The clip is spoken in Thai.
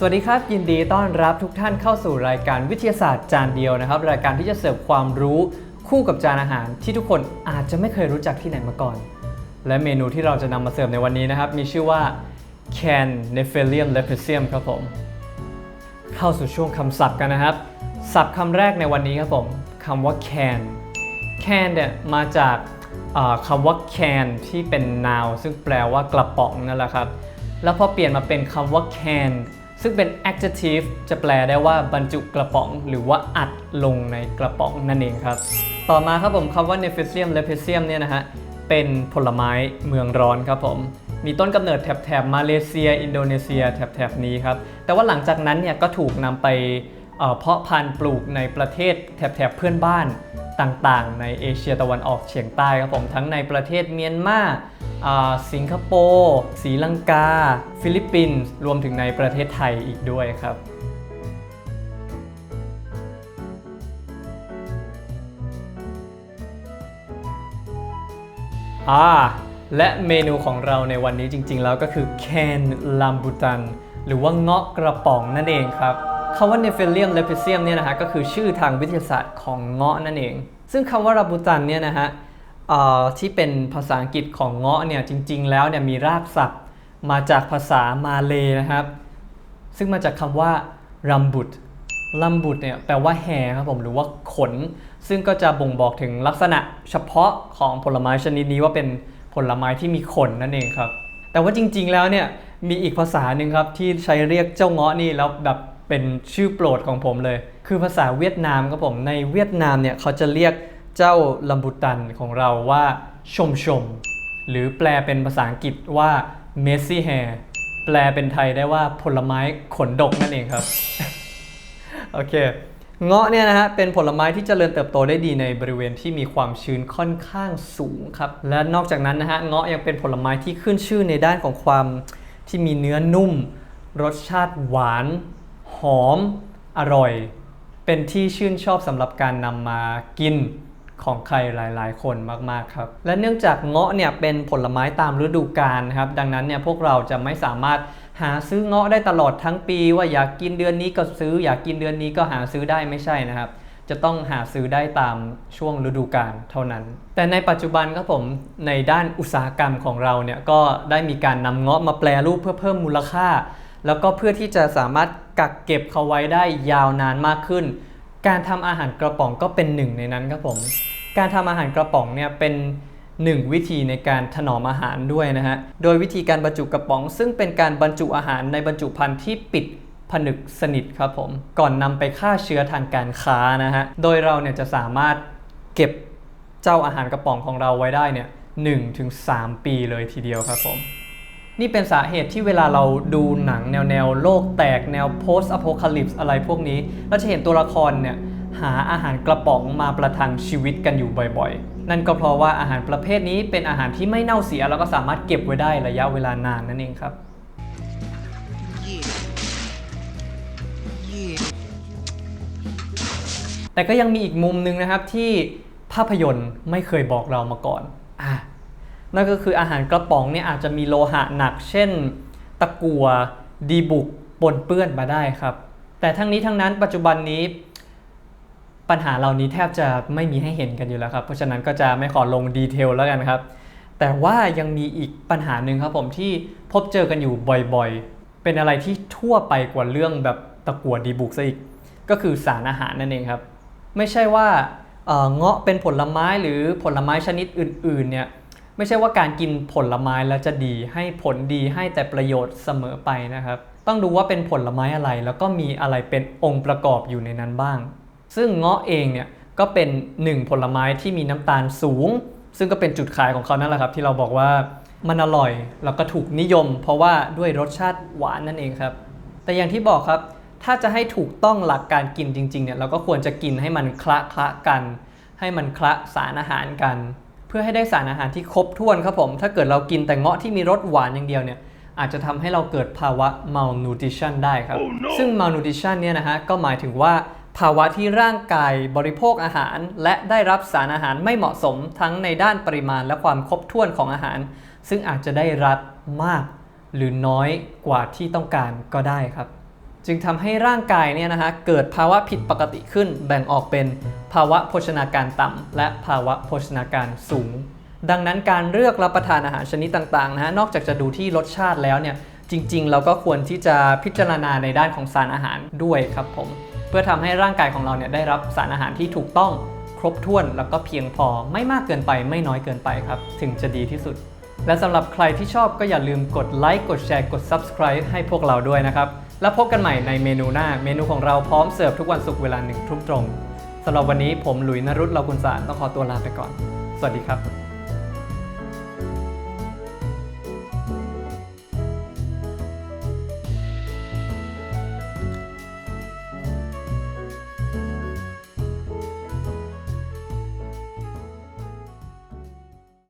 สวัสดีครับ ยินดีต้อนรับทุกท่านเข้าสู่รายการวิทยาศาสตร์จานเดียวนะครับ รายการที่จะเสิร์ฟความรู้คู่กับจานอาหาร ที่ทุกคนอาจจะไม่เคยรู้จักที่ไหนมาก่อน และเมนูที่เราจะนำมาเสิร์ฟในวันนี้นะครับ มีชื่อว่า can nephilium leprosium ครับผม เข้าสู่ช่วงคำศัพท์กันนะครับ ศัพท์คำแรกในวันนี้ครับผมคำว่า can can เนี่ยมาจากคำว่า can ที่เป็น noun ซึ่งแปลว่ากระป๋องนั่นแหละครับ แล้วพอเปลี่ยนมาเป็นคำว่า can ซึ่งเป็น adjective จะแปลได้ว่าบรรจุกระป๋อง หรือว่าอัดลงในกระป๋องนั่นเองครับ ต่อมาครับผมคำว่า Nephesium Leprosium เนี่ยนะฮะ เป็นผลไม้เมืองร้อนครับผม มีต้นกำเนิดแถบแถบมาเลเซีย อินโดนีเซียแถบแถบนี้ครับ แต่ว่าหลังจากนั้นเนี่ยก็ถูกนำไปเพาะพันธุ์ปลูกในประเทศแถบแถบเพื่อนบ้านต่างๆ ในเอเชียตะวันออกเฉียงใต้ครับผม ทั้งในประเทศเมียนมา สิงคโปร์ศรีลังกา ฟิลิปปินส์รวมถึงในประเทศไทยอีกด้วยครับอ่าและเมนูของเราในวันนี้จริง ๆ แล้วก็คือ can rambutan หรือว่าเงาะกระป๋องนั่นเองครับคำว่า Nephilium leprosium เนี่ยนะฮะก็คือชื่อทางวิทยาศาสตร์ของเงาะนั่นเอง ซึ่งคำว่า rambutan เนี่ยนะฮะ ที่เป็นภาษาอังกฤษของเงาะเนี่ยจริง ๆ แล้วเนี่ยมีรากศัพท์มาจากภาษามาเลยนะครับ ซึ่งมาจากคำว่ารัมบุตรัมบุตเนี่ยแปลว่าแฮครับผมหรือว่าขน ซึ่งก็จะบ่งบอกถึงลักษณะเฉพาะของผลไม้ชนิดนี้ว่าเป็นผลไม้ที่มีขนนั่นเองครับ แต่ว่าจริง ๆ แล้วเนี่ยมีอีกภาษาหนึ่งครับที่ใช้เรียกเจ้าเงาะนี่แล้วแบบเป็นชื่อโปรดของผมเลย คือภาษาเวียดนามครับผมในเวียดนามเนี่ยเขาจะเรียก เจ้าลัมบุตันของเราว่าชมชม หรือแปลเป็นภาษาอังกฤษว่า messy hair แปลเป็นไทยได้ว่าผลไม้ขนดกนั่นเองครับ โอเค เงาะเนี่ยนะฮะเป็นผลไม้ที่เจริญเติบโตได้ดีในบริเวณที่มีความชื้นค่อนข้างสูงครับ และนอกจากนั้นนะฮะเงาะยังเป็นผลไม้ที่ขึ้นชื่อในด้านของความที่มีเนื้อนุ่ม รสชาติหวาน หอม อร่อย เป็นที่ชื่นชอบสำหรับการนำมากิน ของใครหลายๆ คนมากๆครับ และเนื่องจากเงาะเนี่ยเป็นผลไม้ตามฤดูกาลครับ ดังนั้นเนี่ยพวกเราจะไม่สามารถหาซื้อเงาะได้ตลอดทั้งปี ว่าอยากกินเดือนนี้ก็ซื้อ อยากกินเดือนนี้ก็หาซื้อได้ไม่ใช่นะครับจะต้องหาซื้อได้ตามช่วงฤดูกาลเท่านั้น แต่ในปัจจุบันครับผมในด้านอุตสาหกรรมของเราเนี่ยก็ได้มีการนำเงาะมาแปลรูปเพื่อเพิ่มมูลค่า แล้วก็เพื่อที่จะสามารถกักเก็บเขาไว้ได้ยาวนานมากขึ้น การทำอาหารกระป๋องก็เป็นหนึ่งในนั้นครับผม การทำอาหารกระป๋องเนี่ยเป็นหนึ่งวิธีในการถนอมอาหารด้วยนะฮะ โดยวิธีการบรรจุกระป๋อง ซึ่งเป็นการบรรจุอาหารในบรรจุภัณฑ์ที่ปิดผนึกสนิทครับผม ก่อนนำไปฆ่าเชื้อทางการค้านะฮะ โดยเราเนี่ยจะสามารถเก็บเจ้าอาหารกระป๋องของเราไว้ได้เนี่ยหนึ่งถึงสามปีเลยทีเดียวครับผม นี่เป็นสาเหตุที่เวลาเราดูหนังแนวแนวโลกแตกแนว post apocalypse อะไรพวกนี้ เราจะเห็นตัวละครเนี่ยหาอาหารกระป๋องมาประทังชีวิตกันอยู่บ่อยๆ นั่นก็เพราะว่าอาหารประเภทนี้เป็นอาหารที่ไม่เน่าเสีย แล้วก็สามารถเก็บไว้ได้ระยะเวลานานนั่นเองครับ Yeah. Yeah. แต่ก็ยังมีอีกมุมหนึ่งนะครับที่ภาพยนตร์ไม่เคยบอกเรามาก่อนอะ นั่นก็คืออาหารกระป๋องเนี่ยอาจจะมีโลหะหนัก เช่น ตะกัวดีบุกปนเปื้อนมาได้ครับ แต่ทั้งนี้ทั้งนั้นปัจจุบันนี้ปัญหาเหล่านี้แทบจะไม่มีให้เห็นกันอยู่แล้วครับ เพราะฉะนั้นก็จะไม่ขอลงดีเทลแล้วกันครับ แต่ว่ายังมีอีกปัญหาหนึ่งครับผมที่พบเจอกันอยู่บ่อยๆ เป็นอะไรที่ทั่วไปกว่าเรื่องแบบตะกั่วดีบุกซะอีก ก็คือสารอาหารนั่นเองครับ ไม่ใช่ว่าเอ่อเงาะเป็นผลไม้หรือผลไม้ชนิดอื่นๆเนี่ย ไม่ใช่ว่าการกินผลไม้แล้วจะดีให้ผลดีให้แต่ประโยชน์เสมอไปนะครับ ต้องดูว่าเป็นผลไม้อะไรแล้วก็มีอะไรเป็นองค์ประกอบอยู่ในนั้นบ้าง ซึ่งเงาะเองเนี่ยก็เป็นหนึ่งผลไม้ที่มีน้ำตาลสูง ซึ่งก็เป็นจุดขายของเขานั่นแหละครับ ที่เราบอกว่ามันอร่อยแล้วก็ถูกนิยม เพราะว่าด้วยรสชาติหวานนั่นเองครับ แต่อย่างที่บอกครับ ถ้าจะให้ถูกต้องหลักการกินจริงๆเนี่ยเราก็ควรจะกินให้มันคละคละกัน ให้มันคละสารอาหารกัน เพื่อให้ได้สารอาหารที่ครบถ้วนครับผม ถ้าเกิดเรากินแต่เงาะที่มีรสหวานอย่างเดียวเนี่ยอาจจะทำให้เราเกิดภาวะ malnutrition ได้ครับซึ่ง malnutrition เนี่ยนะฮะก็หมายถึงว่าภาวะที่ร่างกายบริโภคอาหาร และได้รับสารอาหารไม่เหมาะสมทั้งในด้านปริมาณและความครบถ้วนของอาหาร ซึ่งอาจจะได้รับมากหรือน้อยกว่าที่ต้องการก็ได้ครับ จึงทำให้ร่างกายเนี่ยนะฮะเกิดภาวะผิดปกติขึ้น แบ่งออกเป็นภาวะโภชนาการต่ำและภาวะโภชนาการสูง ดังนั้นการเลือกรับประทานอาหารชนิดต่างๆนะฮะนอกจากจะดูที่รสชาติแล้วเนี่ยจริงๆ เราก็ควรที่จะพิจารณาในด้านของสารอาหารด้วยครับผม เพื่อทำให้ร่างกายของเราเนี่ยได้รับสารอาหารที่ถูกต้องครบถ้วนแล้วก็เพียงพอไม่มากเกินไปไม่น้อยเกินไปครับ ถึงจะดีที่สุด และสำหรับใครที่ชอบก็อย่าลืมกดไลค์กดแชร์กด Subscribe ให้พวกเราด้วยนะครับ แล้วพบกันใหม่ในเมนูหน้า เมนูของเราพร้อมเสิร์ฟทุกวันศุกร์เวลาหนึ่งทุ่มตรงสำหรับวันนี้ผมหลุยนรุตเราคุณสารต้องขอตัวลาไปก่อน สวัสดีครับ